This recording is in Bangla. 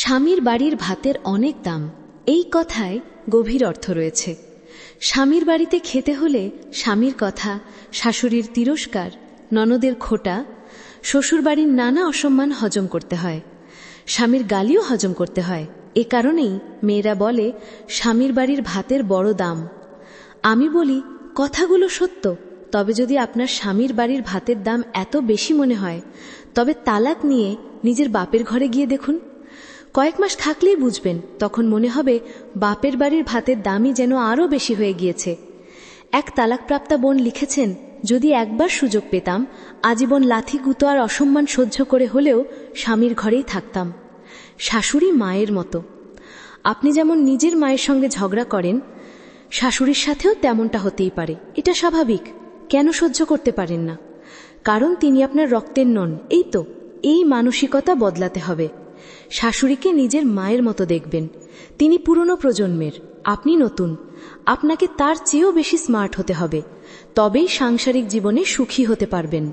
স্বামীর বাড়ির ভাতের অনেক দাম। এই কথায় গভীর অর্থ রয়েছে। স্বামীর বাড়িতে খেতে হলে স্বামীর কথা, শাশুড়ির তিরস্কার, ননদের খোটা, শ্বশুরবাড়ির নানা অসম্মান হজম করতে হয়। স্বামীর গালিও হজম করতে হয়। এ কারণেই মেয়েরা বলে, স্বামীর বাড়ির ভাতের বড় দাম। আমি বলি, কথাগুলো সত্য। তবে যদি আপনার স্বামীর বাড়ির ভাতের দাম এত বেশি মনে হয়, তবে তালাক নিয়ে নিজের বাপের ঘরে গিয়ে দেখুন। কয়েক মাস থাকলেই বুঝবেন, তখন মনে হবে বাপের বাড়ির ভাতের দামই যেন আরও বেশি হয়ে গিয়েছে। এক তালাকপ্রাপ্তা বোন লিখেছেন, যদি একবার সুযোগ পেতাম, আজীবন লাথি গুতো আর অসম্মান সহ্য করে হলেও স্বামীর ঘরেই থাকতাম। শাশুড়ি মায়ের মতো। আপনি যেমন নিজের মায়ের সঙ্গে ঝগড়া করেন, শাশুড়ির সাথেও তেমনটা হতেই পারে। এটা স্বাভাবিক। কেন সহ্য করতে পারেন না? কারণ তিনি আপনার রক্তের নন। এই তো, এই মানসিকতা বদলাতে হবে। শাশুড়িকে নিজের মায়ের মতো দেখবেন। তিনি পুরনো প্রজন্মের, আপনি নতুন। আপনাকে তার চেয়েও বেশি স্মার্ট হতে হবে। তবেই সাংসারিক জীবনে সুখী হতে পারবেন।